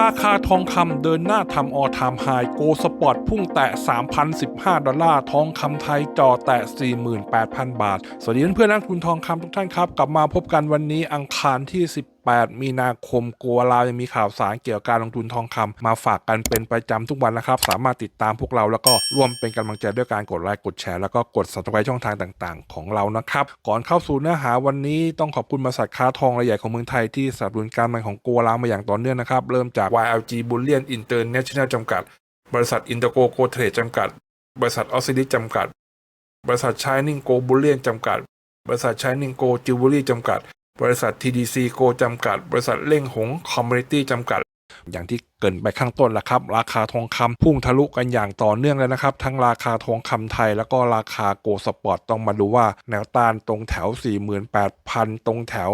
ราคาทองคำเดินหน้าทำออทามไฮโกสปอร์ตพุ่งแตะ 3,015 ดอลลาร์ ทองคำไทยจ่อแตะ 48,000 บาท สวัสดีเพื่อนเพื่อนักทุนทองคำทุกท่านครับ กลับมาพบกันวันนี้อังคารที่ 10 18มีนาคมกัวลาวยังมีข่าวสารเกี่ยวกับการลงทุนทองคำมาฝากกันเป็นประจำทุกวันนะครับ สามารถติดตามพวกเราแล้วก็ร่วมเป็นกำลังใจด้วยการกดไลค์กดแชร์แล้วก็กด subscribe ช่องทางต่างๆ ของเรานะครับ ก่อนเข้าสู่เนื้อหาวันนี้ต้องขอบคุณบริษัทค้าทองรายใหญ่ของเมืองไทยที่สนับสนุนการมันของกัวลาวมาอย่างต่อเนื่องนะครับเริ่มจาก YLG Bullion International จำกัด บริษัทอินเตอร์โกโกเทรดจำกัด บริษัทออสซิลิจำกัด บริษัทชายนิงโกบูเลียนจำกัด บริษัทชายนิงโกจิวเวลรี่จำกัด บริษัท TDC โกจำกัด บริษัทเล่งหงคอมมูนิตี้จำกัด อย่างที่ กินไปข้างต้นแล้วครับ ราคาทองคำพุ่งทะลุกันอย่างต่อเนื่องเลยนะครับ ทั้งราคาทองคำไทยแล้วก็ราคาโกลสปอร์ตต้องมาดูว่าแนวต้านตรงแถว 48,000 ตรงแถว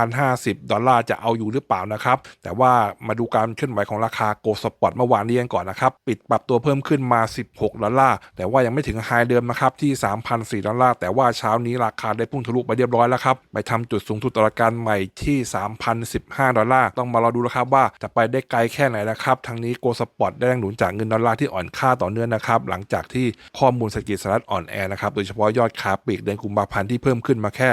3,050 ดอลลาร์จะเอาอยู่หรือเปล่านะครับ แต่ว่ามาดูการเคลื่อนไหวของราคาโกลสปอร์ตเมื่อวานนี้กันก่อนนะครับ ปิดปรับตัวเพิ่มขึ้นมา 16 ดอลลาร์ แต่ว่ายังไม่ถึงไฮเดิมนะครับที่ 3,004 ดอลลาร์ แต่ว่าเช้านี้ราคาได้พุ่งทะลุไปเรียบร้อยแล้วครับ ไปทำจุดสูงสุดต่อการใหม่ที่ 3,015 ดอลลาร์ ต้องมารอดูแล้วครับว่าจะไปได้ไกลแค่ไหนนะครับทางนี้โกลสปอร์ตได้แรงหนุนจากเงินดอลลาร์ที่อ่อนค่าต่อเนื่องนะครับหลังจากที่ข้อมูลเศรษฐกิจสหรัฐอ่อนแอนะครับโดยเฉพาะยอดค้าปลีกเดือนกุมภาพันธ์ที่เพิ่มขึ้นมาแค่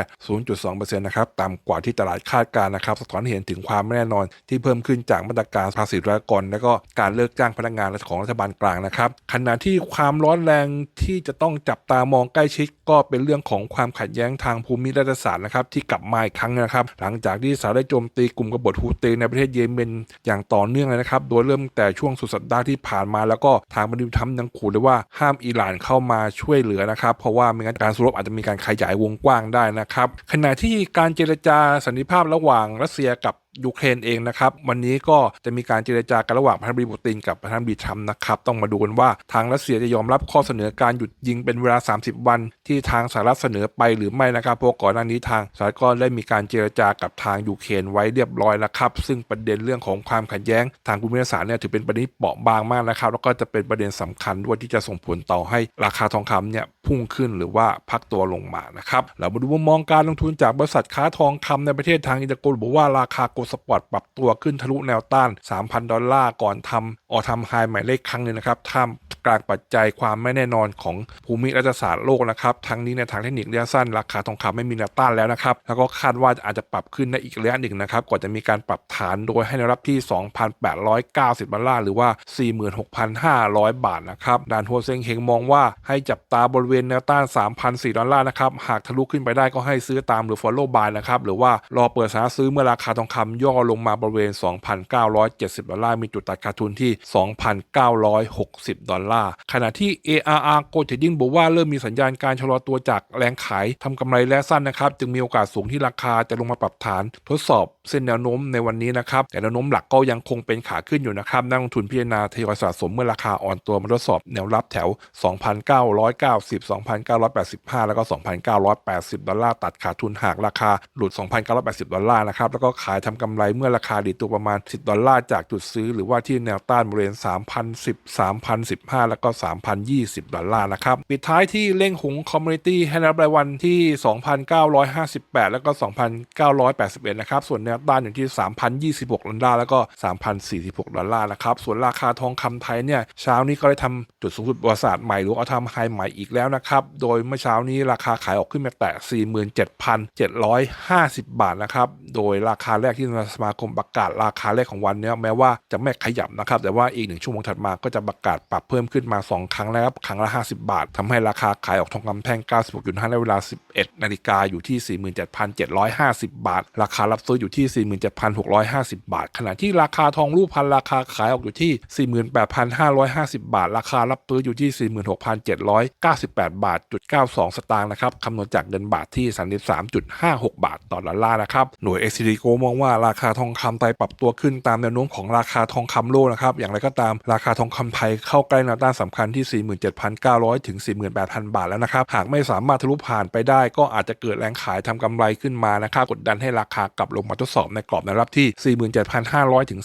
0.2%นะครับต่ำกว่าที่ตลาดคาดการณ์นะครับสะท้อนเห็นถึงความไม่แน่นอน ที่เพิ่มขึ้นจากมาตรการภาษีรายกรและก็การเลิกจ้างพนักงานของรัฐบาลกลางนะครับขณะที่ความร้อนแรงที่จะต้องจับตามองใกล้ชิดก็เป็นเรื่องของความขัดแย้งทางภูมิรัฐศาสตร์นะครับที่กลับมาอีกครั้งนะครับหลังจากที่สหรัฐได้โจมตีกลุ่มกบฏฮูตีในประเทศเยเมนอย่างต่อเนื่องเลยนะครับโดยเริ่มแต่ช่วงสุดสัปดาห์ที่ผ่านมาแล้วก็ทางบันดิทัมยังขู่เลยว่าห้ามอิหร่านเข้ามาช่วยเหลือนะครับ เพราะว่าไม่งั้นการสู้รบอาจจะมีการขยายวงกว้างได้นะครับ ขณะที่การเจรจาสันติภาพระหว่างรัสเซียกับยูเครนเองนะครับ วันนี้ก็จะมีการเจรจากันระหว่างประธานาธิบดีปูตินกับประธานาธิบดีทรัมป์นะครับ ต้องมาดูกันว่าทางรัสเซียจะยอมรับข้อเสนอการหยุดยิงเป็นเวลา 30 วัน ที่ทางสหรัฐเสนอไปหรือไม่นะครับเพราะก่อนหน้านี้ทางสหรัฐก็ได้มีการเจรจากับทางยูเครนไว้เรียบร้อยแล้วครับ ซึ่งประเด็นเรื่องของความขัดแย้ง ทางภูมิศาสตร์เนี่ยถือเป็นประเด็นเปราะบางมากนะครับ แล้วก็จะเป็นประเด็นสำคัญด้วยที่จะส่งผลต่อให้ราคาทองคำเนี่ยพุ่งขึ้นหรือว่าพักตัวลงมานะครับเรามาดูมุมมองการลงทุนจากบริษัทค้าทองคำในประเทศทางอินเตอร์โกลบอกว่าราคากลสปอร์ตปรับตัวขึ้นทะลุแนวต้าน 3,000 ดอลลาร์ก่อนทำออทำไฮใหม่เลขครั้งหนึ่งนะครับท่ามกลางปัจจัยความไม่แน่นอนของภูมิรัฐศาสตร์โลกนะครับ ทั้งนี้ในทางเทคนิคระยะสั้นราคาทองคำไม่มีแนวต้านแล้วนะครับ แล้วก็คาดว่าอาจจะปรับขึ้นในอีกระยะหนึ่งนะครับก่อนจะมีการปรับฐานโดยให้แนรับที่ 2,890 ดอลลาร์หรือว่า 46,500 บาทนะครับด่านหัวเซงเฮงมองว่าให้จับตาบริเวณแนวต้าน 3,400 ดอลลาร์นะครับ หากทะลุขึ้นไปได้ก็ให้ซื้อตามหรือ follow buy นะครับ หรือว่ารอเปิดสาซื้อเมื่อราคาทองคำย่อลงมาบริเวณ 2,970 ดอลลาร์ มีจุดตัดขาดทุนที่ 2,960 ดอลลาร์ ขณะที่ ARR Gold Trading บอกว่าเริ่มมีสัญญาณการชะลอตัวจากแรงขายทำกำไรและสั้นนะครับ จึงมีโอกาสสูงที่ราคาจะลงมาปรับฐานทดสอบเส้นแนวโน้มในวันนี้นะครับ แต่แนวโน้มหลักก็ยังคงเป็นขาขึ้นอยู่นะครับนักลงทุนพิจารณาทยอยสะสมเมื่อราคาอ่อนตัวมาทดสอบแนวรับแถว 2,990 2,985 แล้วก็ 2,980 ดอลลาร์ ตัดขาดทุนหากราคาหลุด 2,980 ดอลลาร์นะครับ แล้วก็ขายทำกำไรเมื่อราคาดีตัวประมาณ 10 ดอลลาร์จากจุดซื้อ หรือว่าที่แนวต้านบริเวณ 3,010 3,015 แล้วก็ 3,020 ดอลลาร์นะครับ ปิดท้ายที่เล่งหงคอมมูนิตี้ให้รับรายวันที่ 2,958 แล้วก็ 2,981 นะครับ ส่วนแนวต้านอยู่ที่ 3,026 ดอลลาร์แล้วก็ 3,046 ดอลลาร์นะครับ ส่วนราคาทองคำไทยเนี่ยเช้านี้ก็ได้ทำจุดสูงสุดประวัติศาสตร์ใหม่หรือเอาทำไฮใหม่อีกแล้วนะครับโดยเมื่อเช้านี้ราคาขายออกขึ้นมาแตะ47,750 บาทนะครับโดยราคาแรกที่สมาคมประกาศราคาแรกของวันเนี้ยแม้ว่าจะไม่ขยับนะครับ แต่ว่าอีกหนึ่งชั่วโมงถัดมาก็จะประกาศปรับเพิ่มขึ้นมา 2 ครั้งแล้วครับครั้งละ 50 บาททำให้ราคาขายออกทองคำแท่ง 96.5ในเวลา 11 นาฬิกาอยู่ที่ 47,750 บาท ราคารับซื้ออยู่ที่ 47,650 บาท ขณะที่ราคาทองรูปพันราคาขายออกอยู่ที่ 48,550 บาท ราคารับซื้ออยู่ที่ 46,798 บาทจุด92 สตางค์นะครับคำนวณจากเงินบาทที่ 33.56 บาทต่อดอลลาร์นะครับหน่วย x อ d โกมองว่าราคาทองคำไทยปรับตัวขึ้นตามแนวโน้มของราคาทองคำโลกนะครับ อย่างไรก็ตามราคาทองคำไทยเข้าใกล้แนวต้านสำคัญที่ 47,900 ถึง 48,000 บาทแล้วนะครับ หากไม่สามารถทะลุผ่านไปได้ ก็อาจจะเกิดแรงขายทำกำไรขึ้นมานะครับกดดันให้ราคากลับลงมาทดสอบในกรอบแนวรับที่ 47,500 ถึง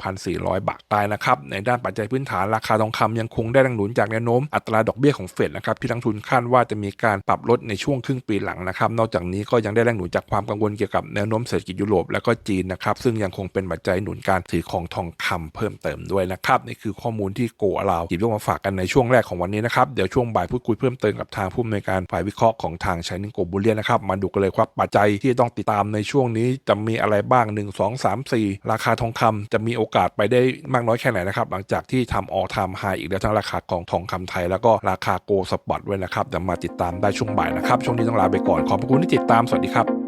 47,400 บาทได้นะครับ ในด้านปัจจัยพื้นฐานราคาทองคำยังคงได้แรงหนุนจากแนวโน้มอัตราดอกเบี้ยของเฟดนะครับที่นักทุนคาดว่าจะมีการปรับลดในช่วงครึ่งปีหลังนะครับนอกจากนี้ก็ยังได้แรงหนุนจากความกังวลเกี่ยวกับแนวโน้มเศรษฐกิจยุโรปและก็จีนนะครับ ซึ่งยังคงเป็นปัจจัยหนุนการถือของทองคำเพิ่มเติมด้วยนะครับนี่คือข้อมูลที่โกเราหยิบยกมาฝากกันในช่วงแรกของวันนี้นะครับเดี๋ยวช่วงบ่ายพูดคุยเพิ่มเติมกับทางผู้อำนวยการฝ่ายวิเคราะห์ของทางชายนิงโกบุเลียนะครับมาดูกันเลยครับปัจจัยที่ต้องติดตามในช่วงนี้จะมีอะไรบ้าง 1 2 3 4 ราคาทองคำจะมีโอกาสไปได้มากน้อยแค่ไหนนะครับหลังจากที่ทำออทามไฮอีกแล้วทั้งราคาของทองคำไทย แล้วก็ราคาโกสปอตไว้นะครับเดี๋ยวมาติดตามได้ช่วงบ่ายนะครับช่วงนี้ต้องลาไปก่อนขอบพระคุณที่ติดตามสวัสดีครับ